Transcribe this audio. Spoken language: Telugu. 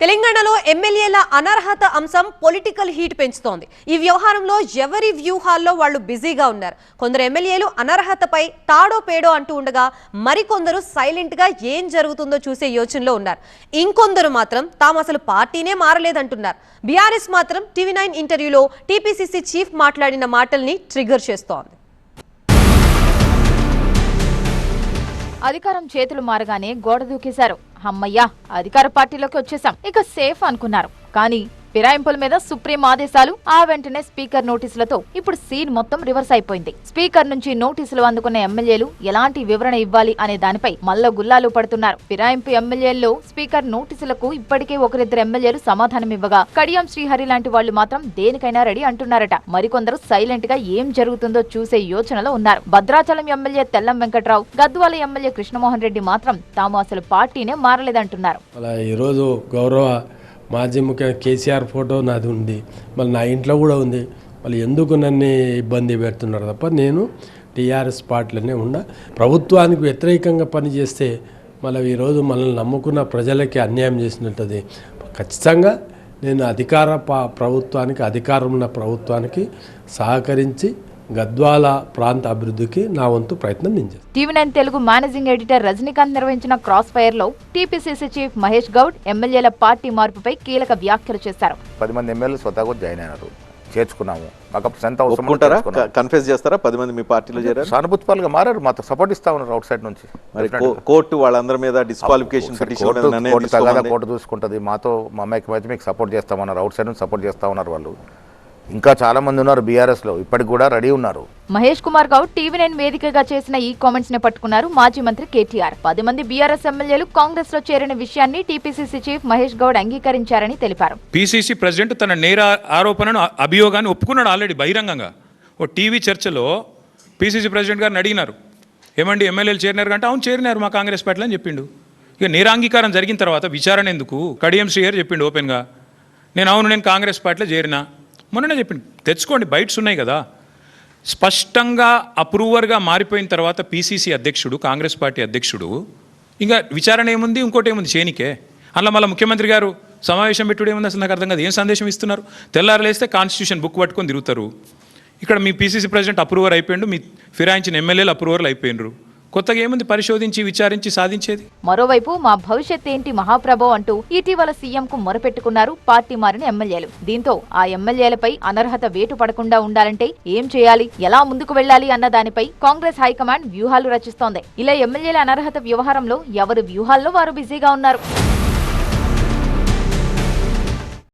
తెలంగాణలో ఎమ్మెల్యేల అనర్హత అంశం పొలిటికల్ హీట్ పెంచుతోంది. ఈ వ్యవహారంలో ఎవరి వ్యూహాల్లో వాళ్ళు బిజీగా ఉన్నారు? కొందరు ఎమ్మెల్యేలు అనర్హతపై తాడో పేడో అంటూ ఉండగా మరికొందరు సైలెంట్గా ఏం జరుగుతుందో చూసే యోచనలో ఉన్నారు. ఇంకొందరు మాత్రం తాము అసలు పార్టీనే మారలేదంటున్నారు. బీఆర్ఎస్ మాత్రం టీవీ నైన్ ఇంటర్వ్యూలో టీపీసీసీ చీఫ్ మాట్లాడిన మాటల్ని ట్రిగర్ చేస్తోంది. అధికారం చేతులు మారగానే గోడ దూకేశారు. అమ్మయ్యా అధికార పార్టీలోకి వచ్చేసాం ఇక సేఫ్ అనుకున్నారు. కానీ ఫిరాయింపుల మీద సుప్రీం ఆదేశాలు. ఆ వెంటనే స్పీకర్ నోటీసులతో ఇప్పుడు సీన్ మొత్తం రివర్స్ అయిపోయింది. స్పీకర్ నుంచి నోటీసులు అందుకున్న ఎమ్మెల్యేలు ఎలాంటి వివరణ ఇవ్వాలి అనే దానిపై మల్ల గుల్లాలు పడుతున్నారు. ఫిరాయింపు ఎమ్మెల్యేల్లో స్పీకర్ నోటీసులకు ఇప్పటికే ఒకరిద్దరు ఎమ్మెల్యేలు సమాధానం ఇవ్వగా కడియం శ్రీహరి లాంటి వాళ్ళు మాత్రం దేనికైనా రెడీ అంటున్నారట. మరికొందరు సైలెంట్గా ఏం జరుగుతుందో చూసే యోచనలో ఉన్నారు. భద్రాచలం ఎమ్మెల్యే తెల్లం వెంకట్రావు గద్వాల ఎమ్మెల్యే కృష్ణమోహన్ రెడ్డి మాత్రం తాము అసలు పార్టీనే మారలేదంటున్నారు. అలా ఈరోజు గౌరవ మాజీ ముఖ్యమంత్రి కేసీఆర్ ఫోటో నాది ఉంది. మళ్ళీ నా ఇంట్లో కూడా ఉంది. మళ్ళీ ఎందుకు నన్ను ఇబ్బంది పెడుతున్నారు తప్ప నేను టీఆర్ఎస్ పార్టీలోనే ఉన్న ప్రభుత్వానికి వ్యతిరేకంగా పనిచేస్తే మళ్ళీ ఈరోజు మనల్ని నమ్ముకున్న ప్రజలకి అన్యాయం చేసినట్టుంది. ఖచ్చితంగా నేను అధికార ప్రభుత్వానికి అధికారం ఉన్న ప్రభుత్వానికి సహకరించి గద్వాల ప్రాంత అభివృద్ధికి నా వంతు ప్రయత్నం నేను TV nine Telugu managing editor Rajinikanth నిర్వహించిన క్రాస్ ఫైర్లో టీపీసీసీ చీఫ్ మహేష్ గౌడ్ ఎమ్మెల్యేల పార్టీ మార్పుపై కీలక వ్యాఖ్యలు చేశారు. పది మంది ఎమ్మెల్యేలు స్వతహాగా కూడా జాయిన్ అయినారు. చేర్చుకున్నాము. మాకు అవసరం ఒప్పుకుంటారా? కన్ఫ్యూజ్ చేస్తారా? పది మంది మీ పార్టీలో చేరారు? సానుభూతిపాలుగా మారారు. మాతో సపోర్ట్ ఇస్తా ఉన్నారు అవుట్ సైడ్ నుంచి. మరి కో- కోర్టు వాళ్ళందరి మీద డిస్క్వాలిఫికేషన్ కోర్టు- కోర్టు చూసుకుంటుంది. మాతో మా అమ్మాయికి మధ్య మీకు సపోర్ట్ చేస్తామన్నారు అవుట్ సైడ్ నుంచి సపోర్ట్ చేస్తా ఉన్నారు వాళ్ళు. ఇంకా చాలా మంది ఉన్నారు బీఆర్ఎస్లో. ఇప్పటికి కూడా రెడీ ఉన్నారు. మహేష్ కుమార్ గౌడ్ టీవీ నైన్ వేదికగా చేసిన ఈ కామెంట్స్ని పట్టుకున్నారు మాజీ మంత్రి కేటీఆర్. పది మంది బీఆర్ఎస్ ఎమ్మెల్యేలు కాంగ్రెస్లో చేరిన విషయాన్ని టీపీసీసీ చీఫ్ మహేష్ గౌడ్ అంగీకరించారని తెలిపారు. పీసీసీ ప్రెసిడెంట్ తన నేర ఆరోపణను అభియోగాన్ని ఒప్పుకున్నాడు ఆల్రెడీ బహిరంగంగా. ఓ టీవీ చర్చలో పీసీసీ ప్రెసిడెంట్ గారిని అడిగినారు. ఏమండి ఎమ్మెల్యేలు చేరినారు అంటే అవును చేరినారు మా కాంగ్రెస్ పార్టీలో అని చెప్పిండు. ఇక నేరాంగీకారం జరిగిన తర్వాత విచారణ ఎందుకు? కడియం శ్రీహర్ చెప్పిండు ఓపెన్గా నేను అవును నేను కాంగ్రెస్ పార్టీలో చేరినా. మొన్ననే చెప్పింది తెచ్చుకోండి బైట్స్ ఉన్నాయి కదా. స్పష్టంగా అప్రూవర్గా మారిపోయిన తర్వాత పీసీసీ అధ్యక్షుడు కాంగ్రెస్ పార్టీ అధ్యక్షుడు ఇంకా విచారణ ఏముంది ఇంకోటి ఏముంది చేనికే. అలా మళ్ళీ ముఖ్యమంత్రి గారు సమావేశం పెట్టుడు ఏముంది అసలు నాకు అర్థం కాదు ఏం సందేశం ఇస్తున్నారు? తెల్లారలేస్తే కాన్స్టిట్యూషన్ బుక్ పట్టుకొని తిరుగుతారు. ఇక్కడ మీ పీసీసీ ప్రెసిడెంట్ అప్రూవర్ అయిపోయిండు మీ ఫిరాయించిన ఎమ్మెల్యేలు అప్రూవర్లు అయిపోయినరు కొత్తగా ఏముంది? పరిశోధించి విచారించి సాధించేది? మరోవైపు మా భవిష్యత్ ఏంటి మహాప్రభో అంటూ ఇటీవల సీఎం కు మొరపెట్టుకున్నారు పార్టీ మారిన ఎమ్మెల్యేలు. దీంతో ఆ ఎమ్మెల్యేలపై అనర్హత వేటు పడకుండా ఉండాలంటే ఏం చేయాలి? ఎలా ముందుకు వెళ్ళాలి అన్న దానిపై కాంగ్రెస్ హైకమాండ్ వ్యూహాలు రచిస్తోంది. ఇలా ఎమ్మెల్యేల అనర్హత వ్యవహారంలో ఎవరు వ్యూహాల్లో వారు బిజీగా ఉన్నారు?